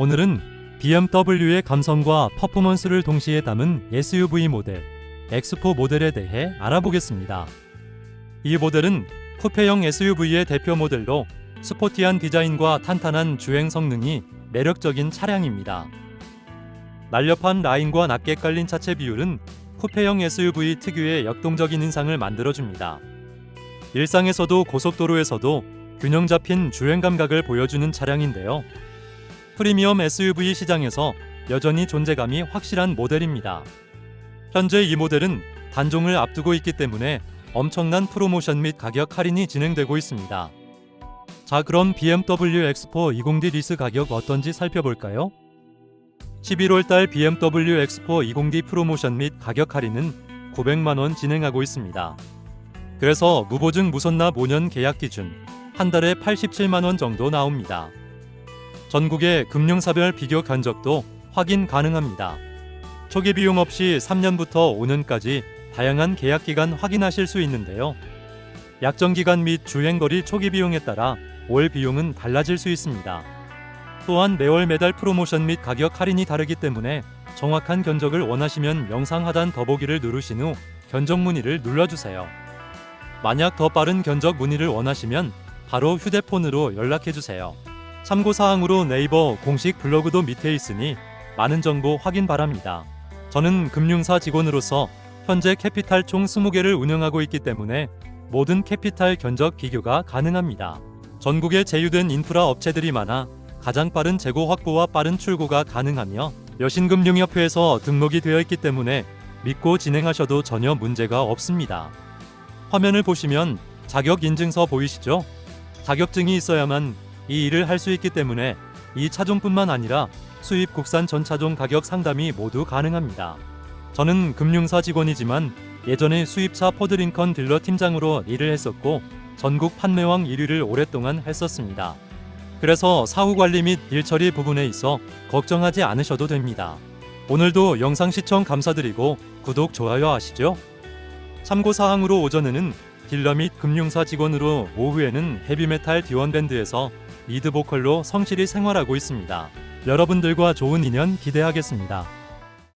오늘은 BMW의 감성과 퍼포먼스를 동시에 담은 SUV 모델 X4 모델에 대해 알아보겠습니다. 이 모델은 쿠페형 SUV의 대표 모델로 스포티한 디자인과 탄탄한 주행 성능이 매력적인 차량입니다. 날렵한 라인과 낮게 깔린 차체 비율은 쿠페형 SUV 특유의 역동적인 인상을 만들어줍니다. 일상에서도 고속도로에서도 균형 잡힌 주행 감각을 보여주는 차량인데요. 프리미엄 SUV 시장에서 여전히 존재감이 확실한 모델입니다. 현재 이 모델은 단종을 앞두고 있기 때문에 엄청난 프로모션 및 가격 할인이 진행되고 있습니다. 자, 그럼 BMW X4 20D 리스 가격 어떤지 살펴볼까요? 11월 달 BMW X4 20D 프로모션 및 가격 할인은 900만 원 진행하고 있습니다. 그래서 무보증 무선납 5년 계약 기준 한 달에 87만 원 정도 나옵니다. 전국의 금융사별 비교 견적도 확인 가능합니다. 초기 비용 없이 3년부터 5년까지 다양한 계약 기간 확인하실 수 있는데요. 약정 기간 및 주행 거리 초기 비용에 따라 월 비용은 달라질 수 있습니다. 또한 매월 매달 프로모션 및 가격 할인이 다르기 때문에 정확한 견적을 원하시면 영상 하단 더보기를 누르신 후 견적 문의를 눌러주세요. 만약 더 빠른 견적 문의를 원하시면 바로 휴대폰으로 연락해 주세요. 참고사항으로 네이버 공식 블로그도 밑에 있으니 많은 정보 확인 바랍니다. 저는 금융사 직원으로서 현재 캐피탈 총 20개를 운영하고 있기 때문에 모든 캐피탈 견적 비교가 가능합니다. 전국에 제휴된 인프라 업체들이 많아 가장 빠른 재고 확보와 빠른 출고가 가능하며 여신금융협회에서 등록이 되어 있기 때문에 믿고 진행하셔도 전혀 문제가 없습니다. 화면을 보시면 자격 인증서 보이시죠? 자격증이 있어야만 이 일을 할 수 있기 때문에 이 차종뿐만 아니라 수입 국산 전 차종 가격 상담이 모두 가능합니다. 저는 금융사 직원이지만 예전에 수입차 포드링컨 딜러 팀장으로 일을 했었고 전국 판매왕 1위를 오랫동안 했었습니다. 그래서 사후 관리 및 일 처리 부분에 있어 걱정하지 않으셔도 됩니다. 오늘도 영상 시청 감사드리고 구독, 좋아요 하시죠. 참고사항으로 오전에는 딜러 및 금융사 직원으로 오후에는 헤비메탈 디원밴드에서 리드 보컬로 성실히 생활하고 있습니다. 여러분들과 좋은 인연 기대하겠습니다.